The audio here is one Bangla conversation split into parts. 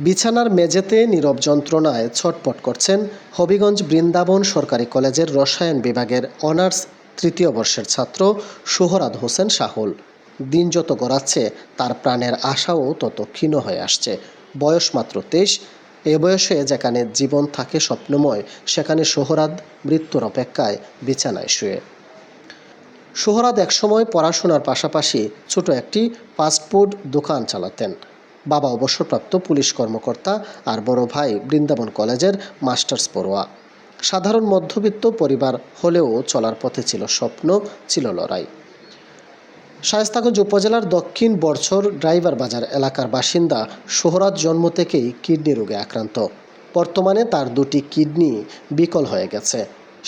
বিছানার মেঝেতে নীরব যন্ত্রণায় ছটপট করছেন হবিগঞ্জ বৃন্দাবন সরকারি কলেজের রসায়ন বিভাগের অনার্স তৃতীয় বর্ষের ছাত্র সোহরাদ হোসেন শাহুল দিন যত গড়াচ্ছে, তার প্রাণের আশাও তত ক্ষীণ হয়ে আসছে। বয়স মাত্র তেইশ, এ বয়সে যেখানে জীবন থাকে স্বপ্নময়, সেখানে সোহরাদ মৃত্যুর অপেক্ষায় বিছানায় শুয়ে। সোহরাদ একসময় পড়াশোনার পাশাপাশি ছোট একটি ফাস্টফুড দোকান চালাতেন। বাবা অবসরপ্রাপ্ত পুলিশ কর্মকর্তা আর বড় ভাই বৃন্দাবন কলেজের মাস্টার্স পড়ুয়া। সাধারণ মধ্যবিত্ত পরিবার হলেও চলার পথে ছিল স্বপ্ন, ছিল লড়াই। শায়েস্তাগঞ্জ উপজেলার দক্ষিণ বরছর ড্রাইভার বাজার এলাকার বাসিন্দা সোহরাত জন্ম থেকেই কিডনি রোগে আক্রান্ত। বর্তমানে তার দুটি কিডনি বিকল হয়ে গেছে।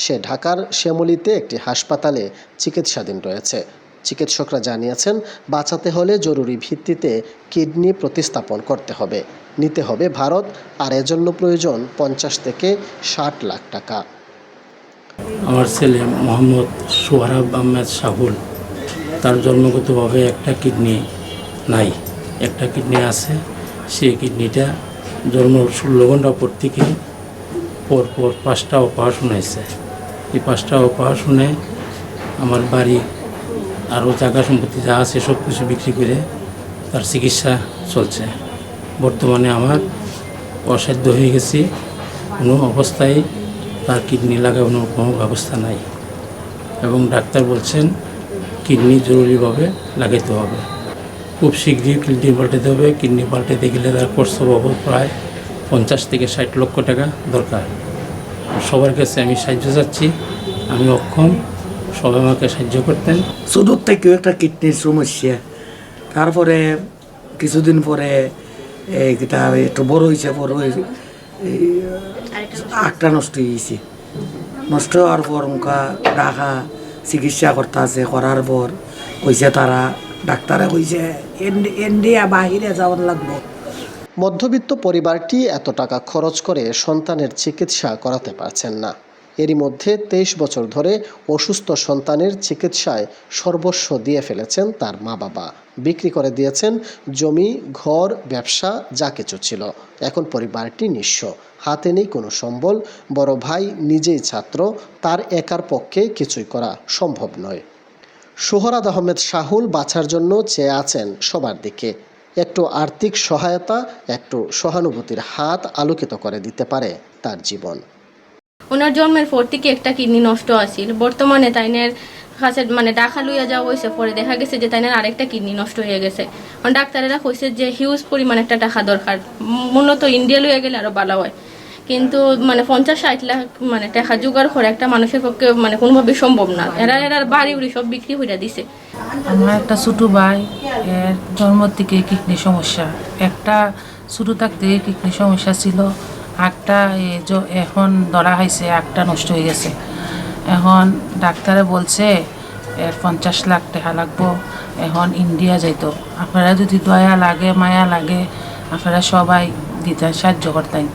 সে ঢাকার শ্যামলীতে একটি হাসপাতালে চিকিৎসাধীন রয়েছে। চিকিৎসকরা জানিয়েছেন, বাঁচাতে হলে জরুরি ভিত্তিতে কিডনি প্রতিস্থাপন করতে হবে। নিতে হবে ভারত, আর এজন্য প্রয়োজন পঞ্চাশ থেকে ষাট লাখ টাকা। আমার ছেলে মোহাম্মদ সোহরাব আহমেদ শাহুল তার জন্মগতভাবে একটা কিডনি নাই। একটা কিডনি আছে, সেই কিডনিটা জন্ম ষোলো ঘণ্টা পর থেকে পর পর পাঁচটা অপারেশন হয়েছে। এই পাঁচটা অপারেশনে আমার বাড়ি আরও জায়গা সম্পত্তি যা আছে সব কিছু বিক্রি করে তার চিকিৎসা চলছে। বর্তমানে আমার অসাধ্য হয়ে গেছি। কোনো অবস্থায় তার কিডনি লাগানোর কোনো ব্যবস্থা নাই এবং ডাক্তার বলছেন কিডনি জরুরিভাবে লাগাইতে হবে। খুব শীঘ্রই কিডনি পাল্টাতে হবে। কিডনি পাল্টাতে গেলে তার খরচ প্রায় পঞ্চাশ থেকে ষাট লক্ষ টাকা দরকার। সবার কাছে আমি সাহায্য চাচ্ছি। আমি অক্ষম। সবাই আমাকে সাহায্য করতেন। ছোটোর থেকেও একটা কিডনির সমস্যা তারপরে কিছুদিন পরে এটা একটু বড় হয়েছে বড় হয়েছে আটটা নষ্ট হয়ে গেছে। নষ্ট হওয়ার পর মুখা রাখা চিকিৎসা করতে আছে করার পর কইছে তারা ডাক্তারে কইছে ইন্ডিয়া বাহিরে যাওয়ার লাগবো। মধ্যবিত্ত পরিবারটি এত টাকা খরচ করে সন্তানের চিকিৎসা করাতে পারছেন না। এরই মধ্যে তেইশ বছর ধরে অসুস্থ সন্তানের চিকিৎসায় সর্বস্ব দিয়ে ফেলেছেন তার মা বাবা। বিক্রি করে দিয়েছেন জমি, ঘর, ব্যবসা, যা কিছু ছিল। এখন পরিবারটি নিঃস্ব। হাতে নেই কোনো সম্বল। বড় ভাই নিজেই ছাত্র। তার একার পক্ষে কিছুই করা সম্ভব নয়। সোহরাদ আহমেদ শাহুল বাছার জন্য চেয়ে আছেন সবার দিকে। একটু আর্থিক সহায়তা, একটু সহানুভূতির হাত আলোকিত করে দিতে পারে তার জীবন। ওনার জন্মের পর থেকে একটা কিডনি নষ্ট আছিল। বর্তমানে তাইনের কাছে মানে ডাকা লইয়া যাওয়া হয়েছে পরে দেখা গেছে যে তাইনের আরেকটা কিডনি নষ্ট হয়ে গেছে। ডাক্তারেরা কইছে যে হিউজ পরিমাণ একটা টাকা দরকার। মূলত ইন্ডিয়া লইয়া গেলে আরও ভালো হয়। কিন্তু মানে পঞ্চাশ, ষাট লাখ মানে টাকা জোগাড় করে একটা মানুষের পক্ষে মানে কোনোভাবে সম্ভব না। এরা এরা বাড়ি উড়ি সব বিক্রি হইয়া দিছে। আমার একটা ছোটো ভাই জন্ম থেকে কিডনি সমস্যা। একটা ছোটো থাকতে কিডনি সমস্যা ছিল। জ- এখন ধরা হয়েছে আটটা নষ্ট হয়ে গেছে। এখন ডাক্তারে বলছে এর পঞ্চাশ লাখ টাকা লাগবো, এখন ইন্ডিয়া যাইতো। আপনারা যদি দয়া লাগে, মায়া লাগে, আপনারা সবাই দিতে সাহায্য করতেন।